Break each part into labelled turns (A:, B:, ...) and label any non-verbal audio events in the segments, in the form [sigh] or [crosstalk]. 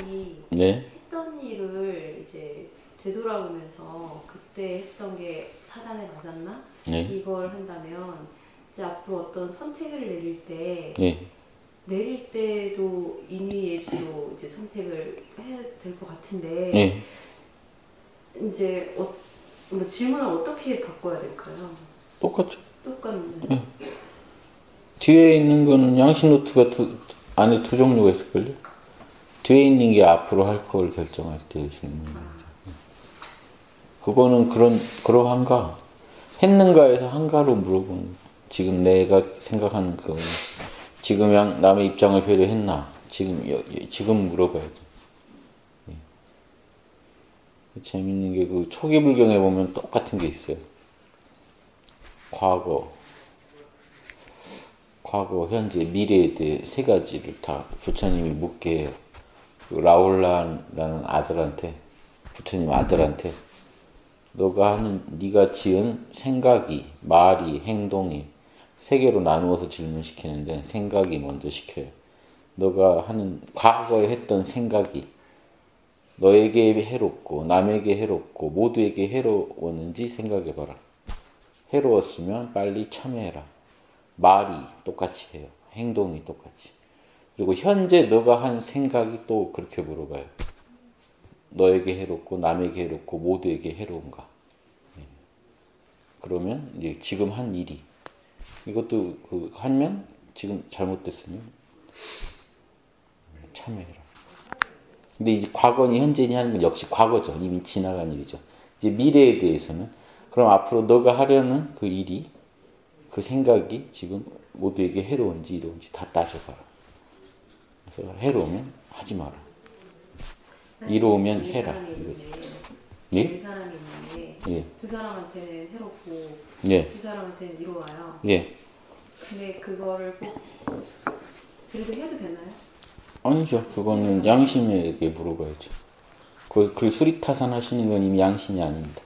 A: 네.
B: 사단이
A: 네.
B: 했던 일을 이제 되돌아보면서 그때 했던 게 사단에 맞았나?
A: 네.
B: 이걸 한다면 이제 앞으로 어떤 선택을 내릴 때
A: 네.
B: 내릴 때도 인위예지로 이제 선택을 해야 될 것 같은데
A: 네.
B: 이제 어, 뭐 질문을 어떻게 바꿔야 될까요?
A: 똑같죠.
B: 똑같은
A: 뒤에 있는 거는 양심 노트가 두, 안에 두 종류가 있을걸요? 뒤에 있는 게 앞으로 할 걸 결정할 때 거죠. 그거는 그런, 그러한가? 했는가에서 한가로 물어보는. 지금 내가 생각하는 그 지금 양, 남의 입장을 배려했나? 지금, 지금 물어봐야죠. 예. 재밌는 게 그 초기 불경에 보면 똑같은 게 있어요. 과거, 과거, 현재, 미래에 대해 세 가지를 다 부처님이 묻게 해요. 그 라울라라는 아들한테, 부처님 아들한테, 너가 하는, 네가 지은 생각이, 말이, 행동이 세 개로 나누어서 질문시키는데 생각이 먼저 시켜요. 너가 하는 과거에 했던 생각이 너에게 해롭고 남에게 해롭고 모두에게 해로웠는지 생각해봐라. 해로웠으면 빨리 참여해라. 말이 똑같이 해요. 행동이 똑같이. 그리고 현재 너가 한 생각이 또 그렇게 물어봐요. 너에게 해롭고 남에게 해롭고 모두에게 해로운가? 예. 그러면 이제 지금 한 일이 이것도 그 하면 지금 잘못됐으면 참여해라. 근데 이제 과거니 현재니 하는 건 역시 과거죠. 이미 지나간 일이죠. 이제 미래에 대해서는 그럼 앞으로 너가 하려는 그 일이 그 생각이 지금 모두에게 해로운지 이로운지 다 따져봐라. 그래서 해로우면 하지 마라. 이로우면
B: 네
A: 해라.
B: 네 사람이 있는데
A: 예.
B: 두 사람한테는 해롭고
A: 예.
B: 두 사람한테는 이로 와요.
A: 예.
B: 근데 그거를 꼭 그래도 해도 되나요?
A: 아니죠. 그거는 양심에게 물어봐야죠. 그, 그 수리타산 하시는 건 이미 양심이 아닙니다.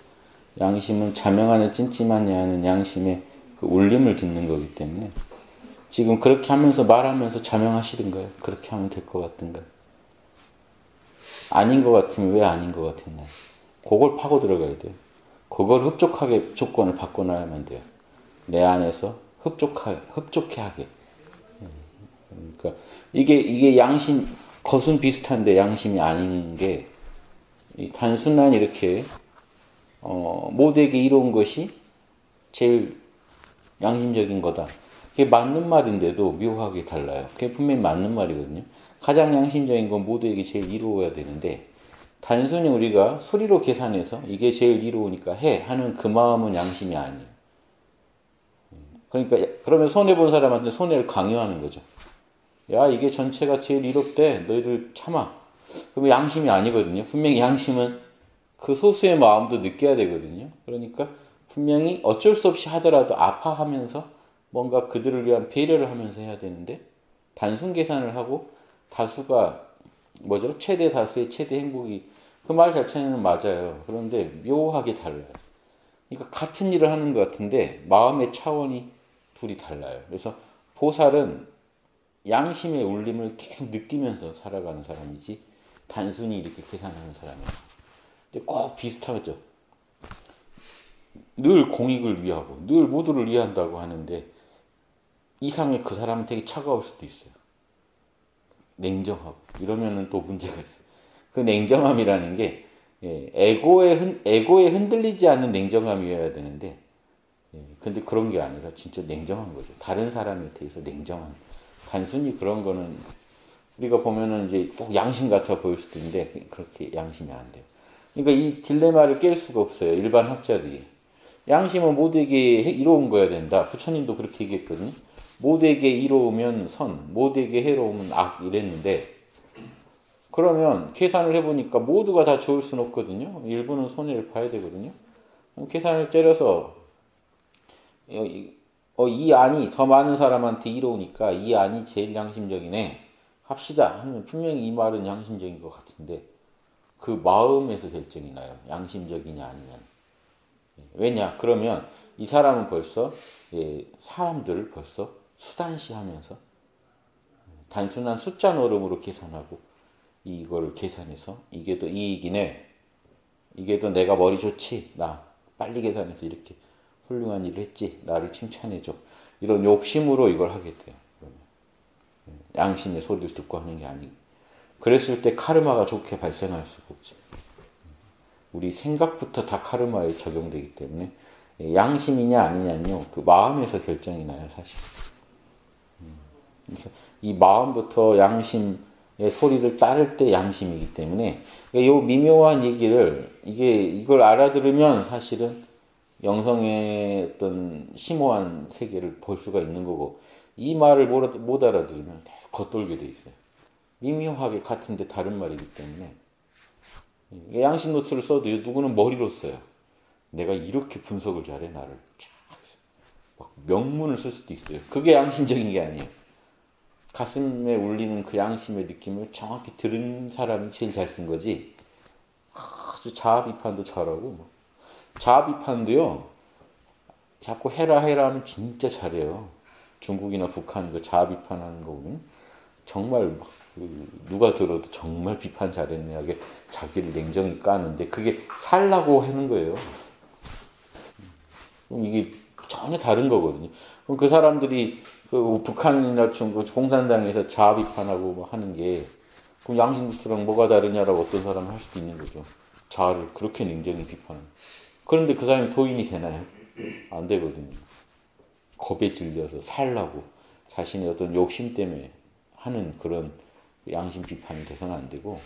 A: 양심은 자명하냐 찜찜하냐 하는 양심의 그 울림을 듣는 거기 때문에 지금 그렇게 하면서 말하면서 자명하시던가요? 그렇게 하면 될 것 같던가요? 아닌 것 같으면 왜 아닌 것 같았나요? 그걸 파고 들어가야 돼요. 그걸 흡족하게 조건을 바꿔놔야만 돼요. 내 안에서 흡족하게, 흡족해 하게. 그러니까 이게 이게 양심 겉은 비슷한데 양심이 아닌 게이 단순한 이렇게 어, 모두에게 이로운 것이 제일 양심적인 거다. 그게 맞는 말인데도 묘하게 달라요. 그게 분명히 맞는 말이거든요. 가장 양심적인 건 모두에게 제일 이로워야 되는데 단순히 우리가 수리로 계산해서 이게 제일 이로우니까 해 하는 그 마음은 양심이 아니에요. 그러니까 그러면 손해 본 사람한테 손해를 강요하는 거죠. 야 이게 전체가 제일 이롭대 너희들 참아. 그러면 양심이 아니거든요. 분명히 양심은 그 소수의 마음도 느껴야 되거든요. 그러니까 분명히 어쩔 수 없이 하더라도 아파하면서 뭔가 그들을 위한 배려를 하면서 해야 되는데 단순 계산을 하고 다수가 뭐죠? 최대 다수의 최대 행복이 그 말 자체는 맞아요. 그런데 묘하게 달라요. 그러니까 같은 일을 하는 것 같은데 마음의 차원이 둘이 달라요. 그래서 보살은 양심의 울림을 계속 느끼면서 살아가는 사람이지 단순히 이렇게 계산하는 사람이에요. 근데 꼭 비슷하죠. 늘 공익을 위하고 늘 모두를 위한다고 하는데 이상의 그 사람은 되게 차가울 수도 있어요. 냉정하고 이러면은 또 문제가 있어요. 그 냉정함이라는 게 예, 에고에 흔, 에고에 흔들리지 않는 냉정함이어야 되는데 예, 근데 그런 게 아니라 진짜 냉정한 거죠. 다른 사람에 대해서 냉정한. 단순히 그런 거는 우리가 보면은 이제 꼭 양심 같아 보일 수도 있는데 그렇게 양심이 안 돼요. 그러니까 이 딜레마를 깰 수가 없어요. 일반 학자들이. 양심은 모두에게 이로운 거야 된다. 부처님도 그렇게 얘기했거든요. 모두에게 이로우면 선, 모두에게 해로우면 악 이랬는데 그러면 계산을 해보니까 모두가 다 좋을 수는 없거든요. 일부는 손해를 봐야 되거든요. 계산을 때려서 어, 이 안이 더 많은 사람한테 이로우니까 이 안이 제일 양심적이네. 합시다 하면 분명히 이 말은 양심적인 것 같은데 그 마음에서 결정이 나요. 양심적이냐 아니냐. 왜냐? 그러면 이 사람은 벌써 예, 사람들을 벌써 수단시하면서 단순한 숫자 노름으로 계산하고 이걸 계산해서 이게 더 이익이네. 이게 더 내가 머리 좋지. 나 빨리 계산해서 이렇게 훌륭한 일을 했지. 나를 칭찬해줘. 이런 욕심으로 이걸 하게 돼요. 양심의 소리를 듣고 하는 게 아니고. 그랬을 때 카르마가 좋게 발생할 수가 없죠. 우리 생각부터 다 카르마에 적용되기 때문에 양심이냐 아니냐는요. 그 마음에서 결정이 나요, 사실. 이 마음부터 양심의 소리를 따를 때 양심이기 때문에 이 미묘한 얘기를 이게 이걸 알아들으면 사실은 영성의 어떤 심오한 세계를 볼 수가 있는 거고 이 말을 못 알아들으면 계속 겉돌게 돼 있어요. 미묘하게 같은데 다른 말이기 때문에 양심 노트를 써도 누구는 머리로 써요. 내가 이렇게 분석을 잘해 나를 막 명문을 쓸 수도 있어요. 그게 양심적인 게 아니에요. 가슴에 울리는 그 양심의 느낌을 정확히 들은 사람이 제일 잘 쓴 거지. 아주 자아 비판도 잘하고 뭐. 자아 비판도요. 자꾸 해라 해라 하면 진짜 잘해요. 중국이나 북한 그 자아 비판하는 거 보면 정말 그 누가 들어도 정말 비판 잘했네 하게 자기를 냉정히 까는데 그게 살라고 하는 거예요. 그럼 이게 전혀 다른 거거든요. 그럼 그 사람들이 그 북한이나 중국 공산당에서 자아 비판하고 뭐 하는 게 그럼 양심부트랑 뭐가 다르냐라고 어떤 사람은 할 수도 있는 거죠. 자아를 그렇게 냉정히 비판하는. 그런데 그 사람이 도인이 되나요? 안 되거든요. 겁에 질려서 살라고 자신의 어떤 욕심 때문에 하는 그런 양심 비판이 돼서는 안 되고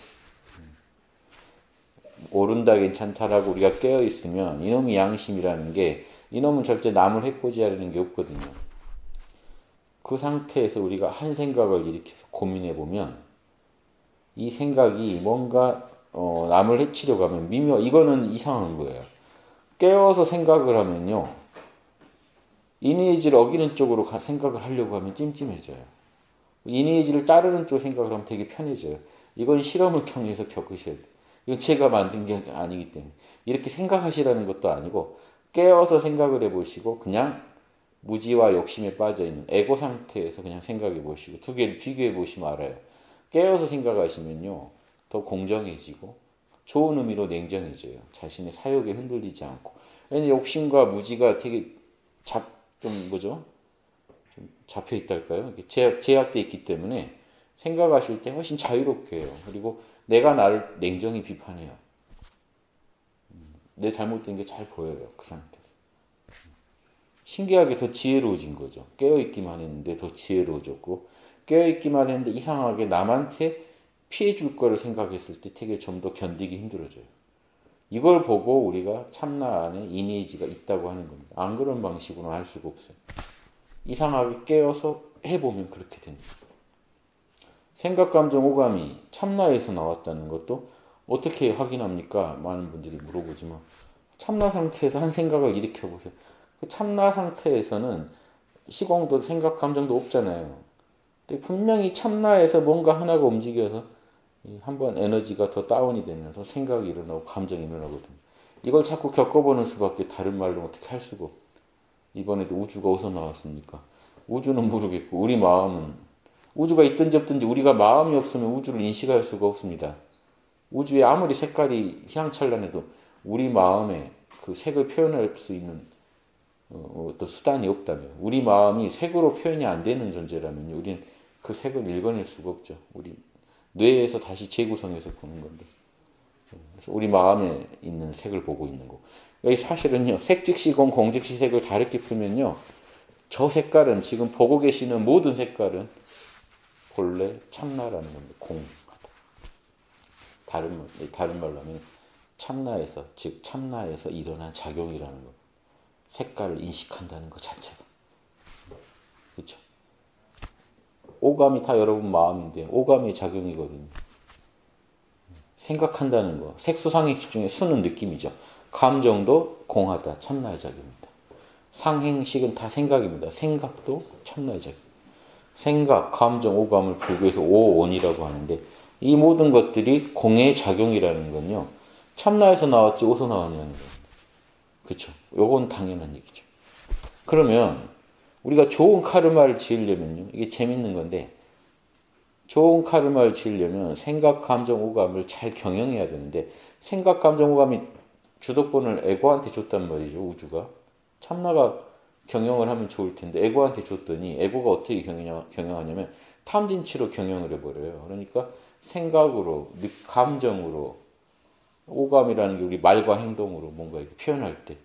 A: 옳은다 괜찮다라고 우리가 깨어 있으면 이놈이 양심이라는 게 이놈은 절대 남을 해코지하려는 게 없거든요. 그 상태에서 우리가 한 생각을 일으켜서 고민해 보면 이 생각이 뭔가 어, 남을 해치려고 하면 미묘 이거는 이상한 거예요. 깨어서 생각을 하면요. 이니에지를 어기는 쪽으로 생각을 하려고 하면 찜찜해져요. 이니에지를 따르는 쪽 생각을 하면 되게 편해져요. 이건 실험을 통해서 겪으셔야 돼요. 이건 제가 만든 게 아니기 때문에. 이렇게 생각하시라는 것도 아니고 깨어서 생각을 해보시고 그냥 무지와 욕심에 빠져 있는 에고 상태에서 그냥 생각해 보시고 두 개를 비교해 보시면 알아요. 깨어서 생각하시면요. 더 공정해지고 좋은 의미로 냉정해져요. 자신의 사욕에 흔들리지 않고. 왜냐 욕심과 무지가 되게 잡, 좀 뭐죠? 좀 잡혀 있달까요? 제약, 제약돼 있기 때문에 생각하실 때 훨씬 자유롭게 해요. 그리고 내가 나를 냉정히 비판해요. 내 잘못된 게 잘 보여요. 그 상태에서. 신기하게 더 지혜로워진 거죠. 깨어있기만 했는데 더 지혜로워졌고, 깨어있기만 했는데 이상하게 남한테 피해 줄 거를 생각했을 때 되게 좀 더 견디기 힘들어져요. 이걸 보고 우리가 참나 안에 이니지가 있다고 하는 겁니다. 안 그런 방식으로는 할 수가 없어요. 이상하게 깨어서 해보면 그렇게 됩니다. 생각, 감정, 오감이 참나에서 나왔다는 것도 어떻게 확인합니까? 많은 분들이 물어보지만 참나 상태에서 한 생각을 일으켜 보세요. 그 참나 상태에서는 시공도 생각, 감정도 없잖아요. 분명히 참나에서 뭔가 하나가 움직여서 한번 에너지가 더 다운이 되면서 생각이 일어나고 감정이 일어나거든요. 이걸 자꾸 겪어보는 수밖에 다른 말로 어떻게 할 수가 없. 이번에도 우주가 어디서 나왔습니까? 우주는 모르겠고 우리 마음은 우주가 있든지 없든지 우리가 마음이 없으면 우주를 인식할 수가 없습니다. 우주에 아무리 색깔이 휘황찬란해도 우리 마음에 그 색을 표현할 수 있는 어, 어떤 수단이 없다면 우리 마음이 색으로 표현이 안 되는 존재라면 우리는 그 색을 읽어낼 수가 없죠. 우리 뇌에서 다시 재구성해서 보는 건데 그래서 우리 마음에 있는 색을 보고 있는 거. 사실은요 색즉시공 공즉시 색을 다르게 풀면요 저 색깔은 지금 보고 계시는 모든 색깔은 본래 참나라는 겁니다. 공. 다른 다른 말로 하면 참나에서 즉 참나에서 일어난 작용이라는 것. 색깔을 인식한다는 것 자체가. 그렇죠? 오감이 다 여러분 마음인데 오감의 작용이거든요. 생각한다는 거. 색수상행 중에 수는 느낌이죠. 감정도 공하다. 참나의 작용입니다. 상행식은 다 생각입니다. 생각도 참나의 작용. 생각, 감정, 오감을 불교에서 오원이라고 하는데 이 모든 것들이 공의 작용이라는 건요. 참나에서 나왔지 어디서 나왔냐는 거예요. 그렇죠. 요건 당연한 얘기죠. 그러면 우리가 좋은 카르마를 지으려면요. 이게 재밌는 건데 좋은 카르마를 지으려면 생각, 감정, 오감을 잘 경영해야 되는데 생각, 감정, 오감이 주도권을 에고한테 줬단 말이죠. 우주가. 참나가 경영을 하면 좋을 텐데 에고한테 줬더니 에고가 어떻게 경영, 경영하냐면 탐진치로 경영을 해버려요. 그러니까 생각으로, 감정으로, 오감이라는 게 우리 말과 행동으로 뭔가 이렇게 표현할 때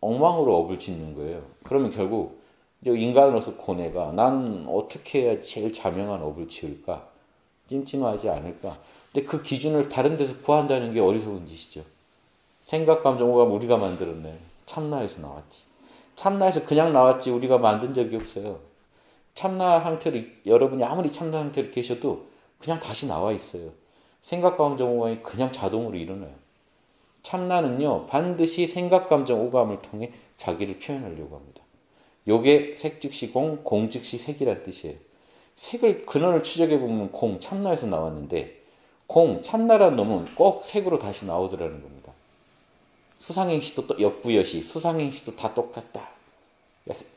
A: 엉망으로 업을 짓는 거예요. 그러면 결국 이제 인간으로서 고뇌가 난 어떻게 해야 제일 자명한 업을 지을까? 찜찜하지 않을까? 근데 그 기준을 다른 데서 구한다는 게 어리석은 짓이죠. 생각, 감정, 오감 우리가 만들었네. 참나에서 나왔지. 참나에서 그냥 나왔지 우리가 만든 적이 없어요. 참나 상태로 여러분이 아무리 참나 상태로 계셔도 그냥 다시 나와 있어요. 생각, 감정, 오감이 그냥 자동으로 일어나요. 참나는요 반드시 생각, 감정, 오감을 통해 자기를 표현하려고 합니다. 요게 색즉시 공, 공즉시 색이란 뜻이에요. 색을 근원을 추적해 보면 공 참나에서 나왔는데 공 참나란 놈은 꼭 색으로 다시 나오더라는 겁니다. 수상행시도 또 역부여시 수상행시도 다 똑같다.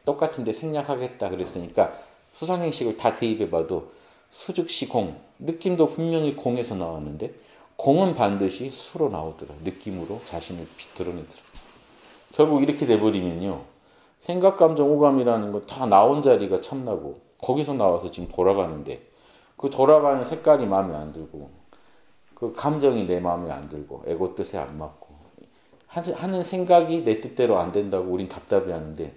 A: 똑같은데 생략하겠다 그랬으니까 수상행식을 다 대입해봐도 수즉시 공 느낌도 분명히 공에서 나왔는데 공은 반드시 수로 나오더라. 느낌으로 자신을 드러내더라. 결국 이렇게 돼버리면요. 생각, 감정, 오감이라는 거 다 나온 자리가 참나고 거기서 나와서 지금 돌아가는데 그 돌아가는 색깔이 마음에 안 들고 그 감정이 내 마음에 안 들고 에고 뜻에 안 맞고 하는 생각이 내 뜻대로 안 된다고 우린 답답해 하는데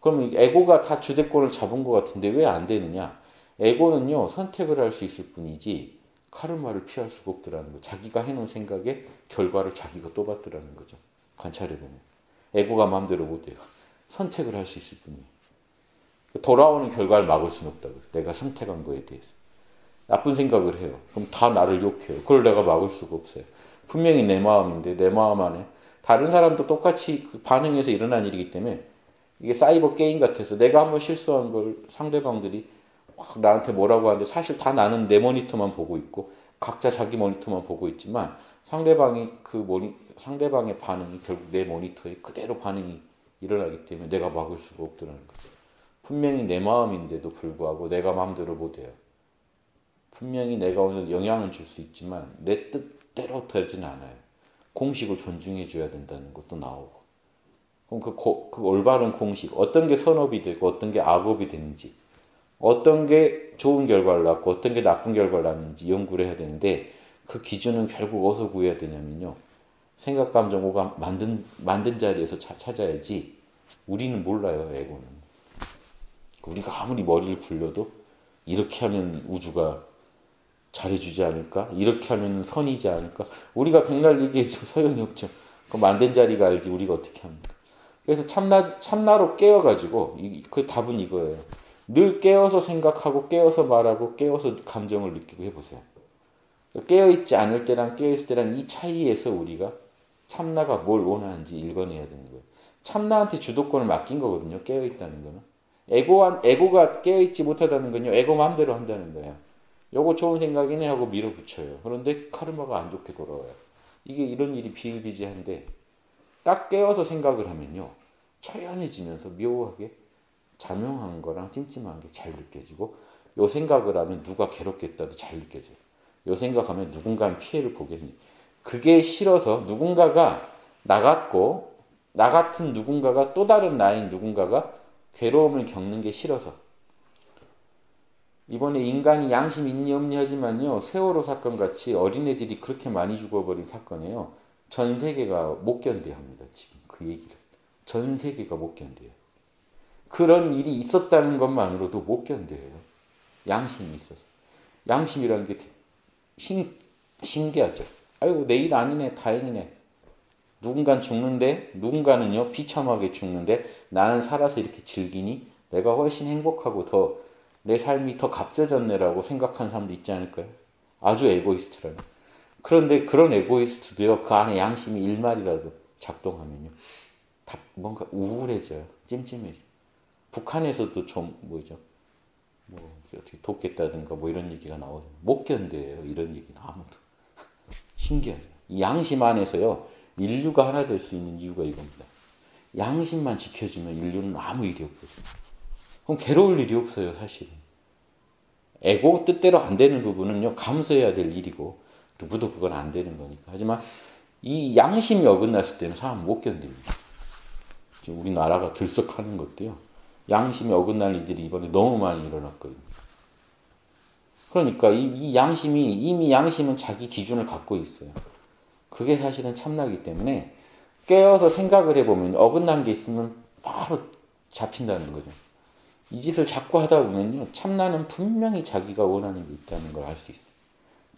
A: 그러면 에고가 다 주대권을 잡은 것 같은데 왜 안 되느냐? 에고는요 선택을 할 수 있을 뿐이지 카르마를 피할 수가 없더라는 거. 자기가 해놓은 생각의 결과를 자기가 또 받더라는 거죠. 관찰해 보면 에고가 마음대로 못해요. 선택을 할 수 있을 뿐이에요. 돌아오는 결과를 막을 수는 없다고. 내가 선택한 거에 대해서. 나쁜 생각을 해요. 그럼 다 나를 욕해요. 그걸 내가 막을 수가 없어요. 분명히 내 마음인데 내 마음 안에 다른 사람도 똑같이 그 반응해서 일어난 일이기 때문에 이게 사이버 게임 같아서 내가 한번 실수한 걸 상대방들이 막 나한테 뭐라고 하는데 사실 다 나는 내 모니터만 보고 있고 각자 자기 모니터만 보고 있지만 상대방이 그 모니 상대방의 반응이 결국 내 모니터에 그대로 반응이 일어나기 때문에 내가 막을 수가 없더라는 거죠. 분명히 내 마음인데도 불구하고 내가 마음대로 못해요. 분명히 내가 오늘 영향을 줄 수 있지만 내 뜻대로 되지는 않아요. 공식을 존중해 줘야 된다는 것도 나오고. 그럼 그, 고, 그 올바른 공식, 어떤 게 선업이 되고 어떤 게 악업이 되는지, 어떤 게 좋은 결과를 낳고 어떤 게 나쁜 결과를 낳는지 연구를 해야 되는데 그 기준은 결국 어디서 구해야 되냐면요. 생각, 감정, 오감 만든, 만든 자리에서 차, 찾아야지 우리는 몰라요, 에고는. 우리가 아무리 머리를 굴려도 이렇게 하면 우주가 잘해주지 않을까? 이렇게 하면 선이지 않을까? 우리가 백날 얘기해 소용이 없죠. 그 만든 자리가 알지 우리가 어떻게 합니까? 그래서 참나, 참나로 깨어가지고 이, 그 답은 이거예요. 늘 깨어서 생각하고 깨어서 말하고 깨어서 감정을 느끼고 해보세요. 깨어있지 않을 때랑 깨어있을 때랑 이 차이에서 우리가 참나가 뭘 원하는지 읽어내야 되는 거예요. 참나한테 주도권을 맡긴 거거든요. 깨어있다는 거는. 에고한, 에고가 깨어있지 못하다는 건요. 에고 마음대로 한다는 거예요. 요거 좋은 생각이네 하고 밀어붙여요. 그런데 카르마가 안 좋게 돌아와요. 이게 이런 일이 비일비재한데 딱 깨어서 생각을 하면요. 초연해지면서 묘하게 자명한 거랑 찜찜한 게 잘 느껴지고 요 생각을 하면 누가 괴롭겠다도 잘 느껴져요. 요 생각하면 누군가는 피해를 보겠니. 그게 싫어서 누군가가 나 같고 나 같은 누군가가 또 다른 나인 누군가가 괴로움을 겪는 게 싫어서 이번에 인간이 양심 있니 없니 하지만요 세월호 사건 같이 어린애들이 그렇게 많이 죽어버린 사건이에요 전 세계가 못 견뎌 합니다 지금 그 얘기를 전 세계가 못 견뎌요 그런 일이 있었다는 것만으로도 못 견뎌요 양심이 있어서 양심이라는 게 신, 신기하죠 아이고 내일 아니네 다행이네 누군가는 죽는데 누군가는요 비참하게 죽는데 나는 살아서 이렇게 즐기니 내가 훨씬 행복하고 더 내 삶이 더 값져졌네라고 생각하는 사람도 있지 않을까요? 아주 에고이스트라는. 그런데 그런 에고이스트도요 그 안에 양심이 일말이라도 작동하면요 다 뭔가 우울해져요 찜찜해져. 북한에서도 좀 뭐죠 뭐 어떻게 돕겠다든가 뭐 이런 얘기가 나오죠. 못 견뎌요 이런 얘기는 아무도. [laughs] 신기하죠. 이 양심 안에서요 인류가 하나 될 수 있는 이유가 이겁니다. 양심만 지켜주면 인류는 아무 일이 없거든요. 그럼 괴로울 일이 없어요, 사실은. 에고 뜻대로 안 되는 부분은요 감수해야 될 일이고 누구도 그건 안 되는 거니까. 하지만 이 양심이 어긋났을 때는 사람 못 견딥니다. 우리나라가 들썩하는 것도요. 양심이 어긋날 일들이 이번에 너무 많이 일어났거든요. 그러니까 이, 이 양심이 이미 양심은 자기 기준을 갖고 있어요. 그게 사실은 참나기 때문에 깨어서 생각을 해보면 어긋난 게 있으면 바로 잡힌다는 거죠. 이 짓을 자꾸 하다 보면요. 참나는 분명히 자기가 원하는 게 있다는 걸 알 수 있어요.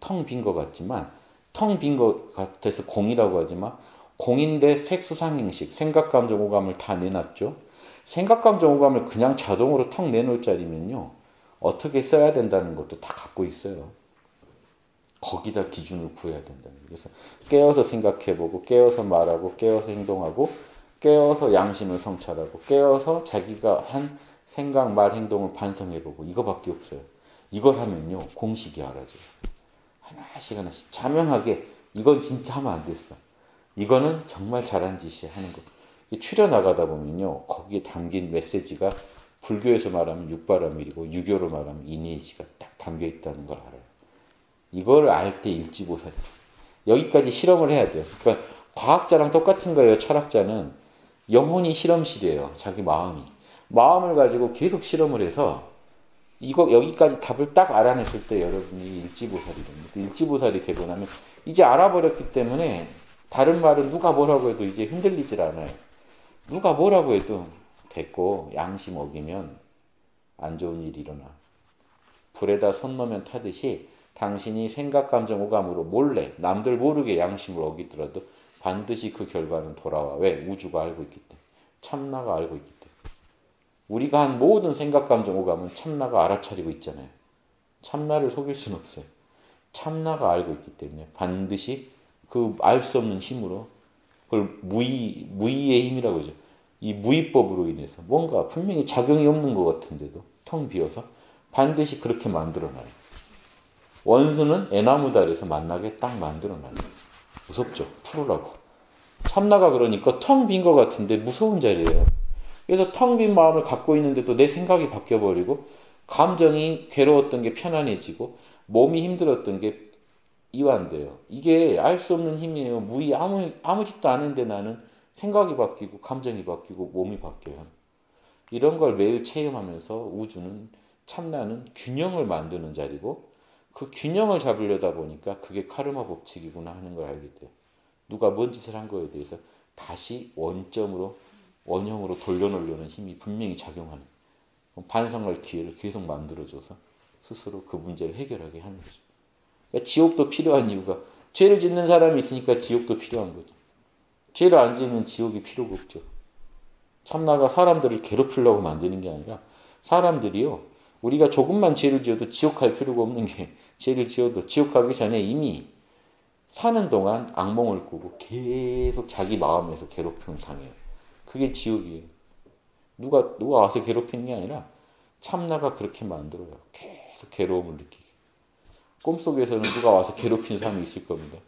A: 텅 빈 것 같지만 텅 빈 것 같아서 공이라고 하지만 공인데 색수상행식 생각 감 정 오감을 다 내놨죠. 생각 감 정 오감을 그냥 자동으로 턱 내놓을 자리면요. 어떻게 써야 된다는 것도 다 갖고 있어요. 거기다 기준을 구해야 된다. 그래서 깨어서 생각해보고, 깨어서 말하고, 깨어서 행동하고, 깨어서 양심을 성찰하고, 깨어서 자기가 한 생각, 말, 행동을 반성해보고, 이거밖에 없어요. 이걸 하면요, 공식이 알아져요. 하나씩 하나씩 자명하게, 이건 진짜 하면 안 됐어. 이거는 정말 잘한 짓이야 하는 거. 추려 나가다 보면요, 거기에 담긴 메시지가 불교에서 말하면 육바라밀이고 유교로 말하면 이니시가 딱 담겨 있다는 걸 알아요. 이걸 알때 일지보살. 여기까지 실험을 해야 돼요. 그러니까 과학자랑 똑같은 거예요. 철학자는 영혼이 실험실이에요. 자기 마음이. 마음을 가지고 계속 실험을 해서 이거 여기까지 답을 딱 알아냈을 때 여러분이 일지보살이 됩니다. 일지보살이 되고 나면 이제 알아버렸기 때문에 다른 말은 누가 뭐라고 해도 이제 흔들리질 않아요. 누가 뭐라고 해도 됐고 양심 어기면 안 좋은 일이 일어나. 불에다 손 넣으면 타듯이 당신이 생각, 감정, 오감으로 몰래 남들 모르게 양심을 어기더라도 반드시 그 결과는 돌아와. 왜? 우주가 알고 있기 때문에. 참나가 알고 있기 때문에. 우리가 한 모든 생각, 감정, 오감은 참나가 알아차리고 있잖아요. 참나를 속일 수는 없어요. 참나가 알고 있기 때문에 반드시 그 알 수 없는 힘으로 그걸 무의, 무의의 힘이라고 하죠. 이 무의법으로 인해서 뭔가 분명히 작용이 없는 것 같은데도 텅 비어서 반드시 그렇게 만들어놔요. 원수는 애나무다리에서 만나게 딱 만들어놔요. 무섭죠? 풀으라고. 참나가 그러니까 텅 빈 것 같은데 무서운 자리예요. 그래서 텅 빈 마음을 갖고 있는데도 내 생각이 바뀌어버리고 감정이 괴로웠던 게 편안해지고 몸이 힘들었던 게 이완돼요. 이게 알 수 없는 힘이에요. 무의 아무 아무 짓도 안 했는데 나는 생각이 바뀌고 감정이 바뀌고 몸이 바뀌어요. 이런 걸 매일 체험하면서 우주는 참나는 균형을 만드는 자리고 그 균형을 잡으려다 보니까 그게 카르마 법칙이구나 하는 걸 알게 돼요. 누가 뭔 짓을 한 거에 대해서 다시 원점으로 원형으로 돌려놓으려는 힘이 분명히 작용하는 반성할 기회를 계속 만들어줘서 스스로 그 문제를 해결하게 하는 거죠. 그러니까 지옥도 필요한 이유가 죄를 짓는 사람이 있으니까 지옥도 필요한 거죠. 죄를 안 지으면 지옥이 필요가 없죠. 참나가 사람들을 괴롭히려고 만드는 게 아니라 사람들이요. 우리가 조금만 죄를 지어도 지옥 갈 필요가 없는 게 죄를 지어도 지옥 가기 전에 이미 사는 동안 악몽을 꾸고 계속 자기 마음에서 괴롭힘을 당해요. 그게 지옥이에요. 누가 누가 와서 괴롭히는 게 아니라 참나가 그렇게 만들어요. 계속 괴로움을 느끼게. 꿈속에서는 누가 와서 괴롭히는 사람이 있을 겁니다.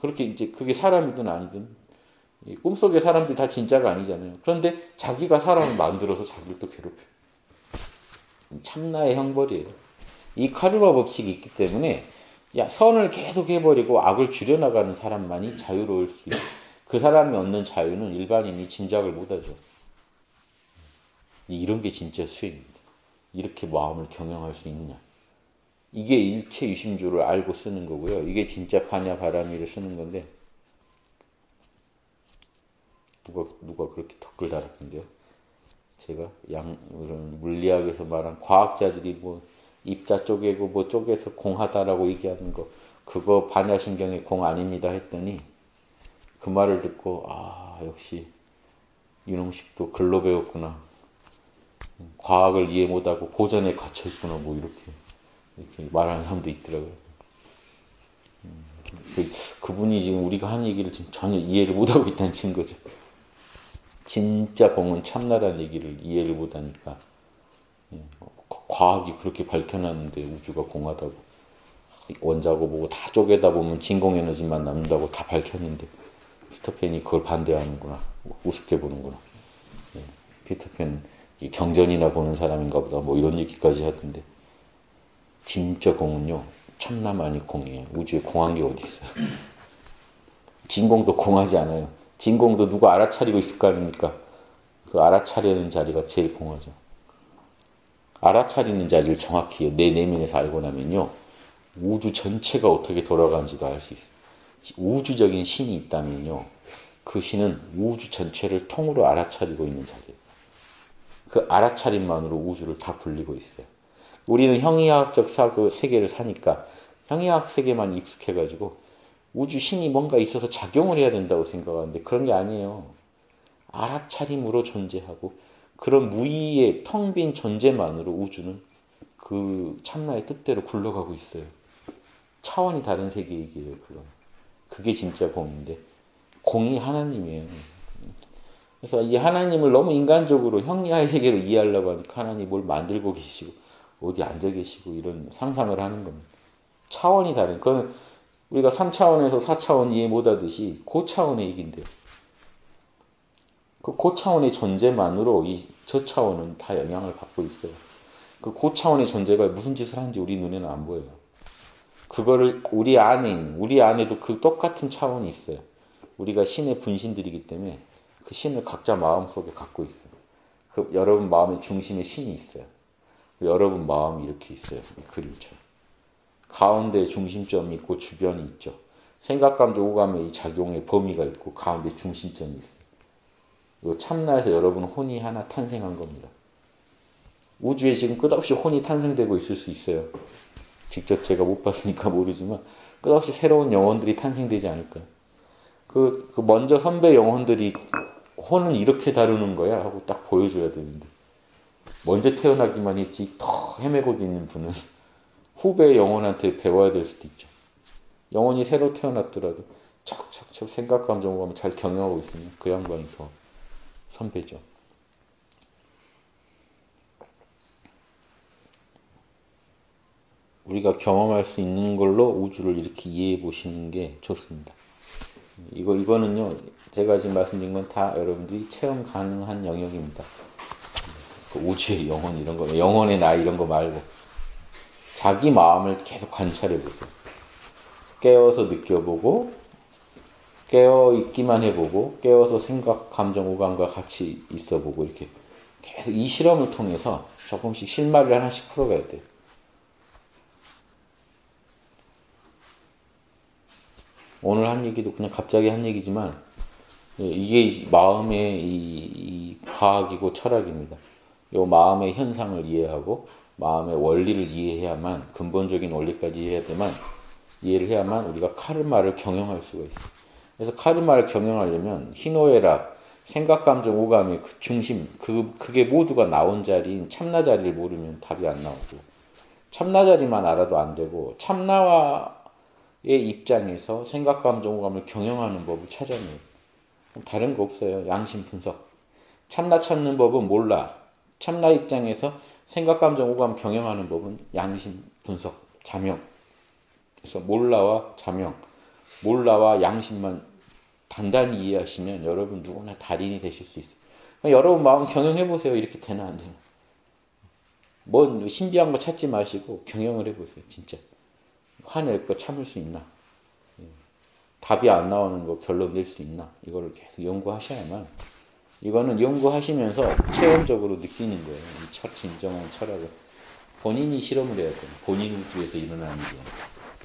A: 그렇게 이제 그게 사람이든 아니든 꿈속의 사람들이 다 진짜가 아니잖아요. 그런데 자기가 사람을 만들어서 자기를 또 괴롭혀. 참나의 형벌이에요. 이 카르마 법칙이 있기 때문에 야 선을 계속 해버리고 악을 줄여나가는 사람만이 자유로울 수 있어요. 그 사람이 얻는 자유는 일반인이 짐작을 못하죠. 이런 게 진짜 수행입니다. 이렇게 마음을 경영할 수 있느냐. 이게 일체 유심조를 알고 쓰는 거고요. 이게 진짜 파냐 바람이를 쓰는 건데 누가 누가 그렇게 댓글 달았던데요. 제가 양 이런 물리학에서 말한 과학자들이 뭐 입자 쪼개고 뭐 쪼개서 공하다라고 얘기하는 거 그거 반야신경의 공 아닙니다 했더니 그 말을 듣고 아 역시 윤홍식도 글로 배웠구나 과학을 이해 못하고 고전에 갇혀 있구나 뭐 이렇게 이렇게 말하는 사람도 있더라고요. 음, 그, 그분이 지금 우리가 하는 얘기를 지금 전혀 이해를 못하고 있다는 증거죠. 진짜 공은 참나라는 얘기를 이해를 못하니까. 예, 과학이 그렇게 밝혀놨는데 우주가 공하다고. 원자고 뭐고 다 쪼개다 보면 진공 에너지만 남는다고 다 밝혔는데 피터팬이 그걸 반대하는구나. 우습게 보는구나. 예, 피터팬 경전이나 보는 사람인가 보다 뭐 이런 얘기까지 하던데 진짜 공은요 참나만이 공이에요. 우주에 공한 게 어디 있어요? [laughs] 진공도 공하지 않아요. 진공도 누가 알아차리고 있을 거 아닙니까? 그 알아차리는 자리가 제일 공하죠. 알아차리는 자리를 정확히 내 내면에서 알고 나면요. 우주 전체가 어떻게 돌아가는지도 알 수 있어요. 우주적인 신이 있다면요. 그 신은 우주 전체를 통으로 알아차리고 있는 자리예요. 그 알아차림만으로 우주를 다 굴리고 있어요. 우리는 형이학적 사, 그 세계를 사니까 형이학 세계만 익숙해가지고 우주 신이 뭔가 있어서 작용을 해야 된다고 생각하는데 그런 게 아니에요. 알아차림으로 존재하고 그런 무의의 텅 빈 존재만으로 우주는 그 참나의 뜻대로 굴러가고 있어요. 차원이 다른 세계 얘기예요, 그건. 그게 진짜 공인데 공이 하나님이에요. 그래서 이 하나님을 너무 인간적으로 형이하의 세계로 이해하려고 하니까 하나님 뭘 만들고 계시고 어디 앉아 계시고 이런 상상을 하는 겁니다. 차원이 다른. 그건 우리가 3차원에서 4차원 이해 못하듯이 고차원의 얘기인데요. 그 고차원의 존재만으로 이 저차원은 다 영향을 받고 있어요. 그 고차원의 존재가 무슨 짓을 하는지 우리 눈에는 안 보여요. 그거를 우리 안에 있는, 우리 안에도 그 똑같은 차원이 있어요. 우리가 신의 분신들이기 때문에 그 신을 각자 마음속에 갖고 있어요. 그 여러분 마음의 중심에 신이 있어요. 여러분 마음이 이렇게 있어요. 그림처럼. 가운데 중심점이 있고 주변이 있죠. 생각, 감정, 오감의 이 작용의 범위가 있고 가운데 중심점이 있어요. 이 참나에서 여러분 혼이 하나 탄생한 겁니다. 우주에 지금 끝없이 혼이 탄생되고 있을 수 있어요. 직접 제가 못 봤으니까 모르지만 끝없이 새로운 영혼들이 탄생되지 않을까요? 그, 그 먼저 선배 영혼들이 혼은 이렇게 다루는 거야 하고 딱 보여줘야 되는데 먼저 태어나기만 했지 더 헤매고 있는 분은 후배 영혼한테 배워야 될 수도 있죠. 영혼이 새로 태어났더라도 척척척 생각 감정 오감 잘 경영하고 있으면 그 양반이 더 선배죠. 우리가 경험할 수 있는 걸로 우주를 이렇게 이해해 보시는 게 좋습니다. 이거 이거는요 제가 지금 말씀드린 건 다 여러분들이 체험 가능한 영역입니다. 그 우주의 영혼 이런 거, 영혼의 나 이런 거 말고 자기 마음을 계속 관찰해 보세요. 깨어서 느껴보고 깨어 있기만 해보고 깨어서 생각, 감정, 오감과 같이 있어보고 이렇게 계속 이 실험을 통해서 조금씩 실마리를 하나씩 풀어가야 돼요. 오늘 한 얘기도 그냥 갑자기 한 얘기지만 예, 이게 마음의 이, 이 과학이고 철학입니다. 요 마음의 현상을 이해하고 마음의 원리를 이해해야만 근본적인 원리까지 이해해야만 이해를 해야만 우리가 카르마를 경영할 수가 있어요. 그래서 카르마를 경영하려면 희노애락, 생각, 감정, 오감의 그 중심, 그 그게 모두가 나온 자리인 참나 자리를 모르면 답이 안 나오고 참나 자리만 알아도 안 되고 참나와의 입장에서 생각, 감정, 오감을 경영하는 법을 찾아내요. 다른 거 없어요. 양심 분석. 참나 찾는 법은 몰라. 참나 입장에서 생각, 감정, 오감 경영하는 법은 양심 분석, 자명. 그래서 몰라와 자명, 몰라와 양심만 단단히 이해하시면 여러분 누구나 달인이 되실 수 있어요. 여러분 마음 경영해 보세요. 이렇게 되나 안 되나. 뭔 신비한 거 찾지 마시고 경영을 해보세요. 진짜 화낼 거 참을 수 있나? 예. 답이 안 나오는 거 결론 낼 수 있나? 이거를 계속 연구하셔야만 이거는 연구하시면서 체험적으로 느끼는 거예요. 이 철, 진정한 철학을. 본인이 실험을 해야 돼요. 본인 우주에서 일어나는 게.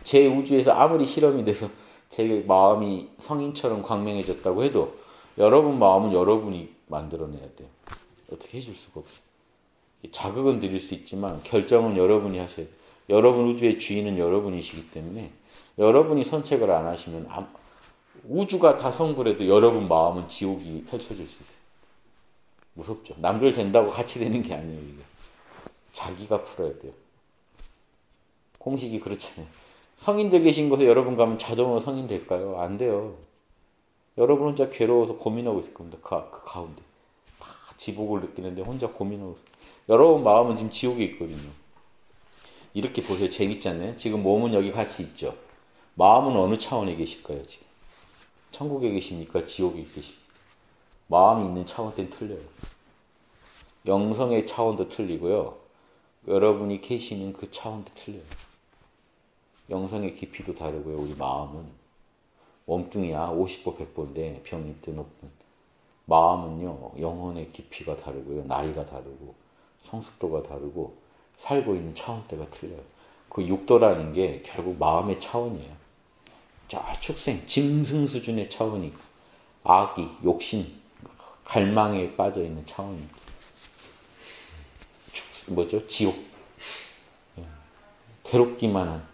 A: 제 우주에서 아무리 실험이 돼서 제 마음이 성인처럼 광명해졌다고 해도 여러분 마음은 여러분이 만들어내야 돼요. 어떻게 해줄 수가 없어요. 자극은 드릴 수 있지만 결정은 여러분이 하셔야 돼요. 여러분 우주의 주인은 여러분이시기 때문에 여러분이 선택을 안 하시면 우주가 다 성불해도 여러분 마음은 지옥이 펼쳐질 수 있어요. 무섭죠. 남들 된다고 같이 되는 게 아니에요. 이게. 자기가 풀어야 돼요. 공식이 그렇잖아요. 성인들 계신 곳에 여러분 가면 자동으로 성인 될까요? 안 돼요. 여러분 혼자 괴로워서 고민하고 있을 겁니다. 그, 그 가운데. 다 지복을 느끼는데 혼자 고민하고 여러분 마음은 지금 지옥에 있거든요. 이렇게 보세요. 재밌잖아요. 지금 몸은 여기 같이 있죠. 마음은 어느 차원에 계실까요, 지금? 천국에 계십니까? 지옥에 계십니까? 마음이 있는 차원 때는 틀려요. 영성의 차원도 틀리고요. 여러분이 계시는 그 차원도 틀려요. 영성의 깊이도 다르고요. 우리 마음은 몸뚱이야 50보 100보인데 병이 있든 없든 마음은요 영혼의 깊이가 다르고요. 나이가 다르고 성숙도가 다르고 살고 있는 차원대가 틀려요. 그 육도라는 게 결국 마음의 차원이에요. 저 축생, 짐승 수준의 차원이 악이, 욕심, 갈망에 빠져 있는 축, 뭐죠? 지옥. 예. 괴롭기만 한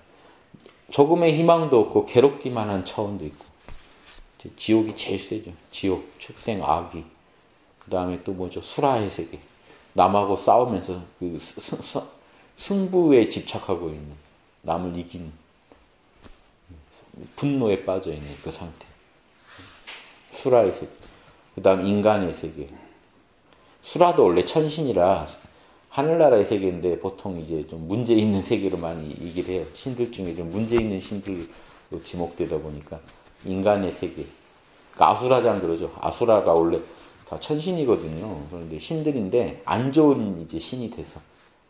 A: 조금의 희망도 없고 괴롭기만 한 차원도 있고 지옥이 제일 세죠. 지옥, 축생, 악이. 그 다음에 또 뭐죠? 수라의 세계. 남하고 싸우면서 그 스- 승부에 집착하고 있는 남을 이기는 분노에 빠져 있는 그 상태. 수라의 세계. 그 다음 인간의 세계. 수라도 원래 천신이라 하늘나라의 세계인데 보통 이제 좀 문제 있는 [laughs] 세계로 많이 얘기를 해요. 신들 중에 좀 문제 있는 신들로 지목되다 보니까 인간의 세계. 그러니까 아수라장 그러죠. 아수라가 원래 다 천신이거든요. 그런데 신들인데 안 좋은 이제 신이 돼서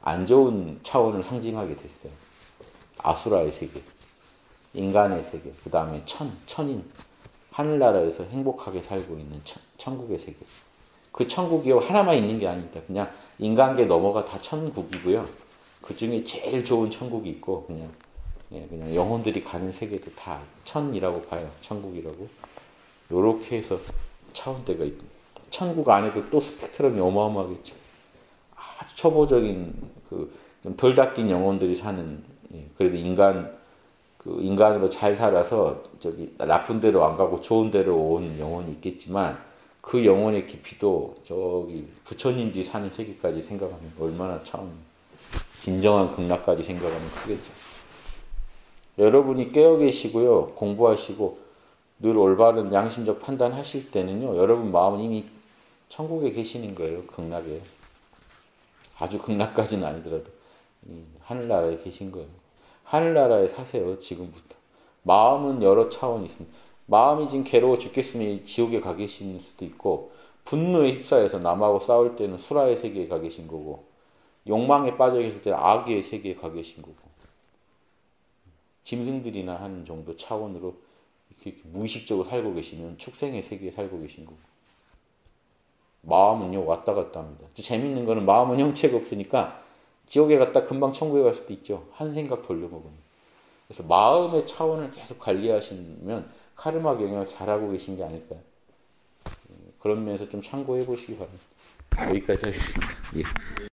A: 안 좋은 차원을 상징하게 됐어요. 아수라의 세계, 인간의 세계, 그 다음에 천, 천인, 하늘나라에서 행복하게 살고 있는 천, 천국의 세계. 그 천국이요 하나만 있는 게 아닙니다. 그냥 인간계 넘어가 다 천국이고요. 그 중에 제일 좋은 천국이 있고 그냥 예, 그냥 영혼들이 가는 세계도 다 천이라고 봐요. 천국이라고. 요렇게 해서 차원대가 있고 천국 안에도 또 스펙트럼이 어마어마하겠죠. 아주 초보적인 그 좀 덜 닦인 영혼들이 사는 예, 그래도 인간 그 인간으로 잘 살아서 저기 나쁜 데로 안 가고 좋은 데로 온 영혼이 있겠지만 그 영혼의 깊이도 저기 부처님들이 사는 세계까지 생각하면 얼마나 차원 진정한 극락까지 생각하면 크겠죠. 여러분이 깨어 계시고요 공부하시고 늘 올바른 양심적 판단하실 때는요 여러분 마음은 이미 천국에 계시는 거예요 극락에 아주 극락까지는 아니더라도 이 하늘나라에 계신 거예요. 하늘나라에 사세요 지금부터. 마음은 여러 차원이 있습니다. 마음이 지금 괴로워 죽겠으면 이 지옥에 가 계신 수도 있고 분노에 휩싸여서 남하고 싸울 때는 수라의 세계에 가 계신 거고 욕망에 빠져 계실 때는 악의 세계에 가 계신 거고 짐승들이나 하는 정도 차원으로 이렇게 무의식적으로 살고 계시면 축생의 세계에 살고 계신 거고 마음은요 왔다 갔다 합니다. 재밌는 거는 마음은 형체가 없으니까 지옥에 갔다 금방 천국에 갈 수도 있죠. 한 생각 돌려먹으면. 그래서 마음의 차원을 계속 관리하시면 카르마 경영을 잘하고 계신 게 아닐까요? 그런 면에서 좀 참고해 보시기 바랍니다. 여기까지 하겠습니다. 예.